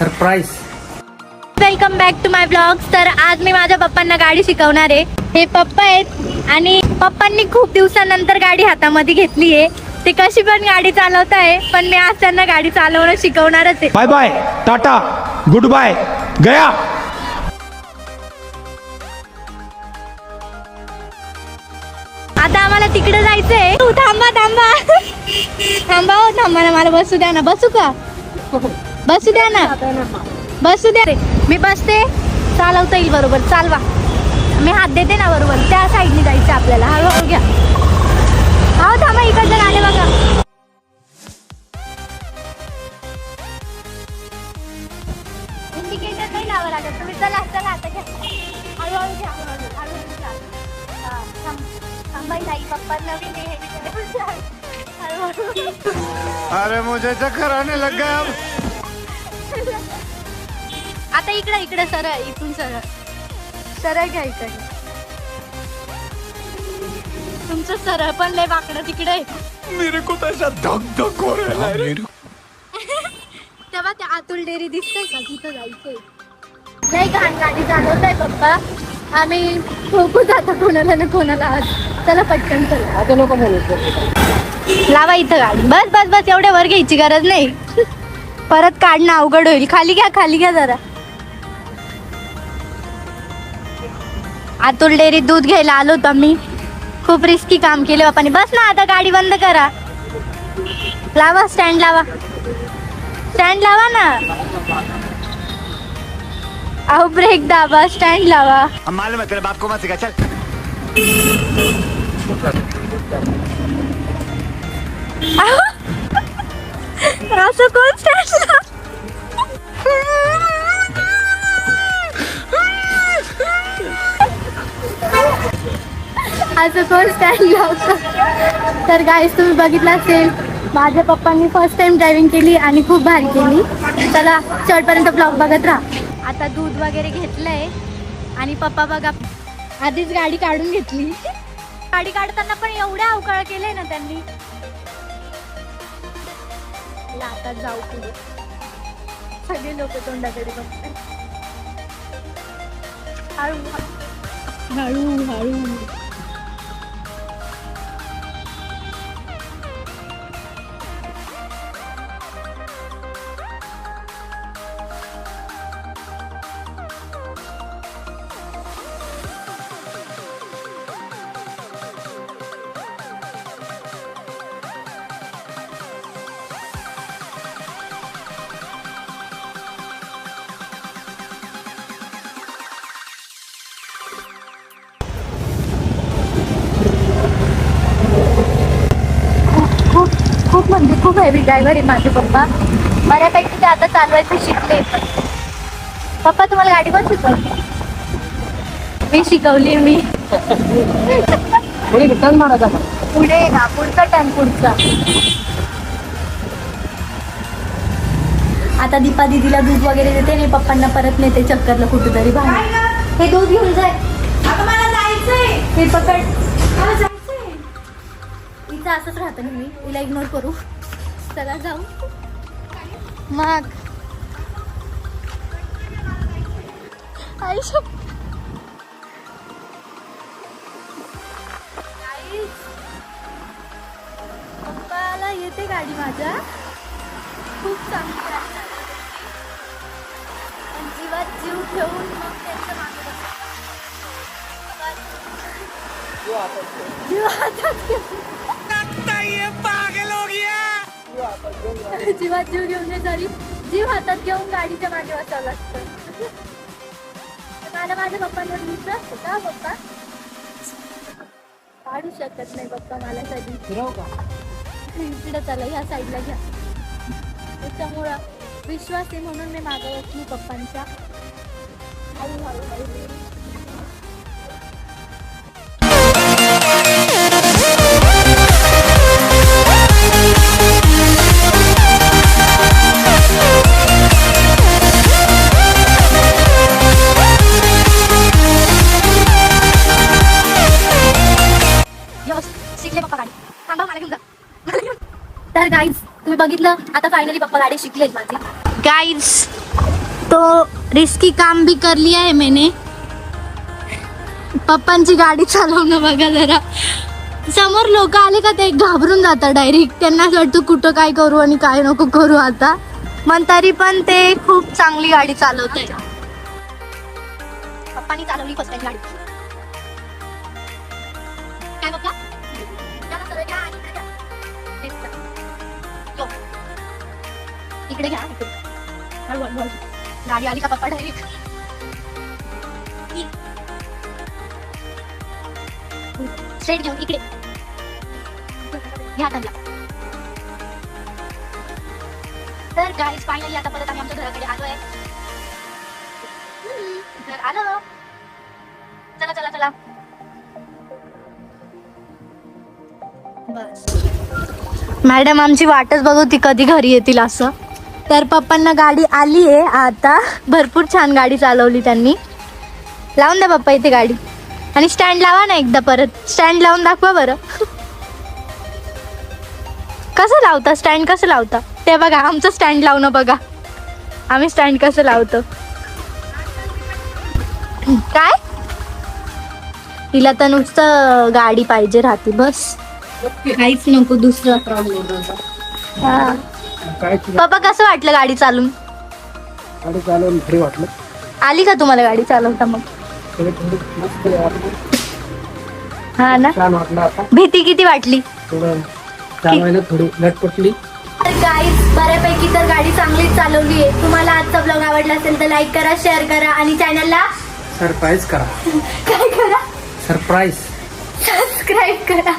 Surprise welcome back to my blogs तर आज मी माझ्या पप्पांना गाडी शिकवणार आहे. हे पप्पा आहेत आणि पप्पांनी खूप दिवसानंतर गाडी हातामध्ये घेतली आहे. ते कशी पण गाडी चालवत आहे पण मी आज त्यांना गाडी चालवणं शिकवणारच आहे. Bye bye Tata goodbye गया. आता आम्हाला तिकडे जायचंय. तू थांबा थांबा. थांबा हो थांबा ना मला बसू द्या ना. बसू का? बसू द्या ना. बसू द्या रे. मी बसते. चालवता येईल बरोबर. चालवा. मी हात देते ना बरोबर. त्या साईडने जायचं आपल्याला. हळूहळू घ्या. हो थांबा इकडचं आले बघा. इंडिकेटर नाही लावा लागत. तुम्ही चला चला आता घ्या. हळूहळू घ्या हळूहळू हळूहळू घ्या. पप्पा नवीन आहे हळूहळू. अरे मुझे चक्कर आने लग गया आता इकडे इकडे सरळ इथून सरळ. सरळ घ्या इकडे. तुमचं सरळ पण लय वाकडं तिकडे. आहे. मेरे को तो ऐसा धक धक हो रहा है रे तेव्हा ते आतुल डेअरी दिसतंय का? तिथं जायचंय. नाही घाण गाडी चालवताय पप्पा. आम्ही ठोकू जातो कोणाला ना कोणाला आज. चला पटकन चला. आता नको म्हणू. लावा इथं गाडी. बस बस बस. एवढ्या वर घ्यायची गरज नाही. परत काढणं अवघड होईल. खाली घ्या खाली घ्या जरा. आतुल डेअरीत दूध घ्यायला आलो होतो आम्ही. खूप रिस्की काम केले बापाने. बस ना आता गाडी बंद करा. लावा स्टँड लावा. स्टँड लावा ना. अहो ब्रेक दाबा स्टँड लावा. अब मालूम है तेरे बाप को मत सिखा चल. अहो, असं कोण पप्पाचं असं कोण स्टँड लावतं तर गाईस तुम्ही बघितलं असेल माझ्या पप्पांनी फर्स्ट टाइम ड्रायव्हिंग केली आणि खूप भारी केली. चला शेवटपर्यंत ब्लॉग बघत राहा. आता दूध वगैरे घेतलंय आणि पप्पा बघा आधीच गाडी काढून घेतली. गाडी काढताना पण एवढ्या अवकाळ केलंय ना त्यांनी. आता जाऊ पुढे. सगळे लोक तोंडाकडे बघतात हळू. हळू हळू. खूप हेवी ड्रायव्हर आहे माझे पप्पा. बऱ्यापैकी ते आता चालवायचं शिकले. पप्पा तुम्हाला गाडी पण शिकवली? मी शिकवली मी. थोडी रिटर्न का? पुढे ना पुढचा टर्न पुढचा. आता दीपा दिदीला दूध वगैरे देते आणि पप्पांना परत नेते चक्करला कुठेतरी बाहेर. हे दूध घेऊन जाय. हे पकड. मला जायचंय. हिचं असंच राहतं ना मी. हिला इग्नोर करू. चला जाऊ. मग. आयुष्य. पप्पाला येते गाडी माझ्या. खूप चांगली गाडी. पण जीवात जीव ठेवून मग त्यांच्या मागे. जीव हातात घेऊन. जीवात जीव घेऊन सॉरी जीव हातात घेऊन गाडीच्या मागे बसावं लागतं. मला माझ्या पप्पांवर विश्वास होता पप्पा. काढू शकत नाही पप्पा मला कधी. इकडे चला ह्या साईडला घ्या. त्याच्यामुळं विश्वास आहे म्हणून मी मागं बसली पप्पांच्या हळू बघितलं आता फायनली पप्पा गाडी शिकलेत माझी. गाईज तो रिस्की काम भी कर लिया है मैंने. पप्पांची गाडी चालवणं बघा जरा. समोर लोक आले का ते घाबरून जातात डायरेक्ट त्यांना असं वाटतं कुठं काय करू आणि काय नको करू आता. पण तरी पण ते खूप चांगली गाडी चालवते पप्पानी चालवली फर्स्ट गाडी. इकडे घ्या. गाडी आली का पप्पा डायरेक्ट स्ट्रेट घेऊन इकडे. घ्या त्यांना तर गाईज फायनली आता परत आम्ही आमच्या घराकडे आलोय. घर आलो. चला चला चला. बस. मॅडम आमची वाटच बघू ती कधी घरी येतील असं. तर पप्पांना गाडी आली आहे आता. भरपूर छान गाडी चालवली त्यांनी. लावून द्या पप्पा इथे गाडी. आणि स्टँड लावा ना एकदा परत. स्टँड लावून दाखवा बरं. कसं लावता? स्टँड कसं लावता? ते बघा आमचं स्टँड लावणं बघा. आम्ही स्टँड कसं लावतो? काय? तिला तर नुसतं गाडी पाहिजे राहते बस. काहीच नको दुसरं हा. काय पप्पा कसं वाटलं गाडी चालून? गाडी चालवून भारी वाटलं. आली का तुम्हाला गाडी चालवता मग? थोडी थोडी मस्त वाटलं. हा ना? छान वाटलं आता. भीती किती वाटली? थोडं चालवायला थोडी लटपटली तर गाईज बऱ्यापैकी तर गाडी चांगलीच चालवली आहे. तुम्हाला आजचा ब्लॉग आवडला असेल तर लाईक करा शेअर करा आणि चॅनलला सरप्राईज करा. काय करा? सरप्राईज सबस्क्राईब करा.